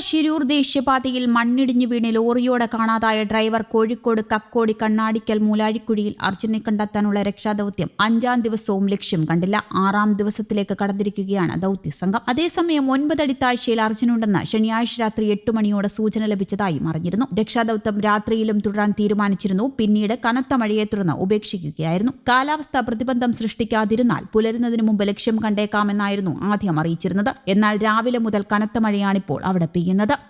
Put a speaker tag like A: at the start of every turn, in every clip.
A: ശിരൂർ ദേശീയപാതയിൽ മണ്ണിടിഞ്ഞു വീണ് ലോറിയോടെ കാണാതായ ഡ്രൈവർ കോഴിക്കോട് കക്കോടി കണ്ണാടിക്കൽ മൂലാഴിക്കുഴിയിൽ അർജുനെ കണ്ടെത്താനുള്ള രക്ഷാദൌത്യം അഞ്ചാം ദിവസവും ലക്ഷ്യം കണ്ടില്ല. ആറാം ദിവസത്തിലേക്ക് കടന്നിരിക്കുകയാണ് ദൌത്യ സംഘം. അതേസമയം ഒൻപതടി താഴ്ചയിൽ അർജുനുണ്ടെന്ന് ശനിയാഴ്ച രാത്രി എട്ട് മണിയോടെ സൂചന ലഭിച്ചതായും അറിഞ്ഞിരുന്നു രക്ഷാദൌത്യം രാത്രിയിലും തുടരാൻ തീരുമാനിച്ചിരുന്നു. പിന്നീട് കനത്ത മഴയെ തുടർന്ന് ഉപേക്ഷിക്കുകയായിരുന്നു. കാലാവസ്ഥ പ്രതിബന്ധം സൃഷ്ടിക്കാതിരുന്നാൽ പുലരുന്നതിന് മുമ്പ് ലക്ഷ്യം കണ്ടേക്കാമെന്നായിരുന്നു ആദ്യം അറിയിച്ചിരുന്നത്. എന്നാൽ രാവിലെ മുതൽ കനത്ത മഴയാണിപ്പോൾ അവിടെ പെയ്യുന്നത്.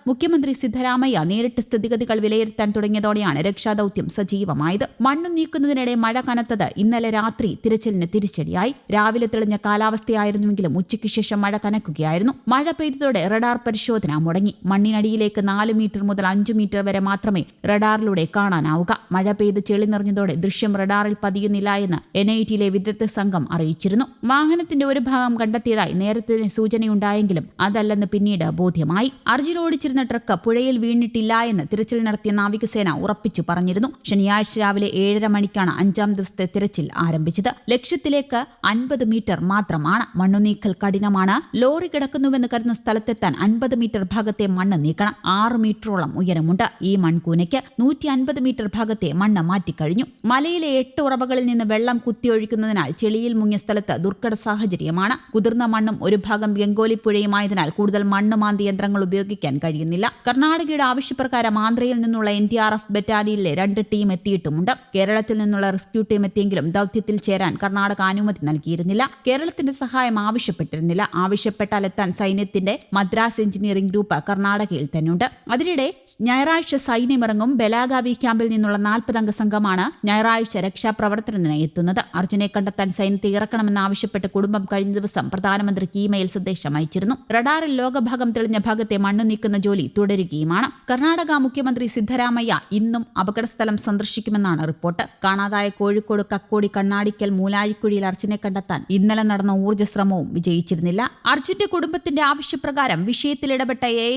A: മുഖ്യമന്ത്രി സിദ്ധരാമയ്യ നേരിട്ട് സ്ഥിതിഗതികൾ വിലയിരുത്താൻ തുടങ്ങിയതോടെയാണ് രക്ഷാദൌത്യം സജീവമായത്. മണ്ണു നീക്കുന്നതിനിടെ മഴ കനത്തത് ഇന്നലെ രാത്രി തിരച്ചിലിന് തിരിച്ചടിയായി. രാവിലെ തെളിഞ്ഞ കാലാവസ്ഥയായിരുന്നുവെങ്കിലും ഉച്ചയ്ക്ക് ശേഷം മഴ കനക്കുകയായിരുന്നു. മഴ പെയ്തതോടെ റഡാർ പരിശോധന മുടങ്ങി. മണ്ണിനടിയിലേക്ക് നാല് മീറ്റർ മുതൽ അഞ്ചു മീറ്റർ വരെ മാത്രമേ റഡാറിലൂടെ കാണാനാവുക. മഴ പെയ്ത് ചെളി നിറഞ്ഞതോടെ ദൃശ്യം റഡാറിൽ പതിയുന്നില്ല എന്ന് എൻ ഐ ടിയിലെ വിദഗ്ധ സംഘം അറിയിച്ചിരുന്നു. വാഹനത്തിന്റെ ഒരു ഭാഗം കണ്ടെത്തിയതായി നേരത്തെ സൂചനയുണ്ടായെങ്കിലും അതല്ലെന്ന് പിന്നീട് ബോധ്യമായി. അർജുൻ ഓടിച്ചിരുന്ന ട്രക്ക് പുഴയിൽ വീണിട്ടില്ല എന്ന് തിരച്ചിൽ നടത്തിയ നാവികസേന ഉറപ്പിച്ചു പറഞ്ഞിരുന്നു. ശനിയാഴ്ച രാവിലെ ഏഴര മണിക്കാണ് അഞ്ചാം ദിവസത്തെ തിരച്ചിൽ ആരംഭിച്ചത്. ലക്ഷ്യത്തിലേക്ക് അൻപത് മീറ്റർ മാത്രമാണ് മണ്ണു നീക്കൽ കഠിനമാണ്. ലോറി കിടക്കുന്നുവെന്ന് കരുതുന്ന സ്ഥലത്തെത്താൻ അൻപത് മീറ്റർ ഭാഗത്തെ മണ്ണ് നീക്കണം. ആറ് മീറ്ററോളം ഉയരമുണ്ട്. ഈ മൺകൂനയ്ക്ക് നൂറ്റി അൻപത് മീറ്റർ ഭാഗത്തെ മണ്ണ് മാറ്റിക്കഴിഞ്ഞു. മലയിലെ എട്ട് ഉറവകളിൽ നിന്ന് വെള്ളം കുത്തിയൊഴിക്കുന്നതിനാൽ ചെളിയിൽ മുങ്ങിയ സ്ഥലത്ത് ദുർഘട സാഹചര്യമാണ്. കുതിർന്ന മണ്ണും ഒരു ഭാഗം ഗംഗോലിപ്പുഴയുമായതിനാൽ കൂടുതൽ മണ്ണ് മാന്തി യന്ത്രങ്ങൾ ഉപയോഗിക്കാൻ കഴിയുന്നില്ല. കർണാടകയുടെ ആവശ്യപ്രകാരം ആന്ധ്രയിൽ നിന്നുള്ള എൻ ഡി ആർ എഫ് ബറ്റാലിയനിലെ രണ്ട് ടീം എത്തിയിട്ടുമുണ്ട്. കേരളത്തിൽ നിന്നുള്ള റെസ്ക്യൂ ടീം എത്തിയെങ്കിലും ദൌത്യത്തിൽ ചേരാൻ കർണാടക അനുമതി നൽകിയിരുന്നില്ല. കേരളത്തിന്റെ സഹായം ആവശ്യപ്പെട്ടിരുന്നില്ല. ആവശ്യപ്പെട്ടാൽ എത്താൻ സൈന്യത്തിന്റെ മദ്രാസ് എഞ്ചിനീയറിംഗ് ഗ്രൂപ്പ് കർണാടകയിൽ തന്നെയുണ്ട്. അതിനിടെ ഞായറാഴ്ച സൈന്യമിറങ്ങും ബലാഗാവി ക്യാമ്പിൽ നിന്നുള്ള നാൽപ്പതംഗ സംഘമാണ് ഞായറാഴ്ച രക്ഷാപ്രവർത്തനത്തിന് എത്തുന്നത്. അർജുനെ കണ്ടെത്താൻ സൈന്യത്തെ ഇറക്കണമെന്നാവശ്യപ്പെട്ട് കുടുംബം കഴിഞ്ഞ ദിവസം പ്രധാനമന്ത്രിക്ക് ഇമെയിൽ സന്ദേശം അയച്ചിരുന്നു. റഡാറിൽ ലോകഭാഗം തെളിഞ്ഞ ഭാഗത്തെ മണ്ണ് നീക്കുന്ന ജോലി തുടരുകയുമാണ്. കർണാടക മുഖ്യമന്ത്രി സിദ്ധരാമയ്യ ഇന്നും അപകടസ്ഥലം സന്ദർശിക്കുമെന്നാണ് റിപ്പോർട്ട്. കാണാതായ കോഴിക്കോട് കക്കോടി കണ്ണാടിക്കൽ മൂലാഴിക്കുഴിയിൽ അർജുനെ കണ്ടെത്താൻ ഇന്നലെ നടന്ന ഊർജ ശ്രമവും വിജയിച്ചിരുന്നില്ല. അർജുന്റെ കുടുംബത്തിന്റെ ആവശ്യപ്രകാരം വിഷയത്തിൽ ഇടപെട്ട A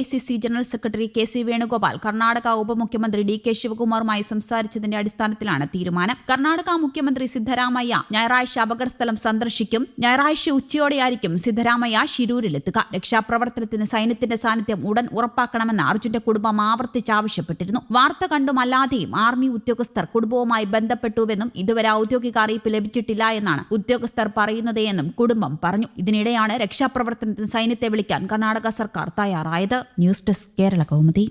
A: general secretary K C Venugopal Karnataka ഉപമുഖ്യമന്ത്രി ഡി കെ ശിവകുമാറുമായി സംസാരിച്ചതിന്റെ അടിസ്ഥാനത്തിലാണ് തീരുമാനം. കർണാടക മുഖ്യമന്ത്രി സിദ്ധരാമയ്യ ഞായറാഴ്ച അപകടസ്ഥലം സന്ദർശിക്കും. ഞായറാഴ്ച ഉച്ചയോടെയായിരിക്കും സിദ്ധരാമയ്യ ശിരൂരിലെത്തുക. രക്ഷാപ്രവർത്തനത്തിന് സൈന്യത്തിന്റെ സാന്നിധ്യം ഉടൻ ഉറപ്പാക്കണമെന്ന് അർജുന്റെ കുടുംബം ആവർത്തിച്ച് ആവശ്യപ്പെട്ടിരുന്നു. വാർത്ത കണ്ടുമല്ലാതെയും ആർമി ഉദ്യോഗസ്ഥർ കുടുംബവുമായി ബന്ധപ്പെട്ടുവെന്നും ഇതുവരെ ഔദ്യോഗിക അറിയിപ്പ് ലഭിച്ചിട്ടില്ല എന്നാണ് ഉദ്യോഗസ്ഥർ പറയുന്നത് എന്നും കുടുംബം പറഞ്ഞു. ഇതിനിടെയാണ് രക്ഷാപ്രവർത്തനത്തിന് സൈന്യത്തെ വിളിക്കാൻ കർണാടക സർക്കാർ തയ്യാറായത്. News desk Kerala Kaumudi.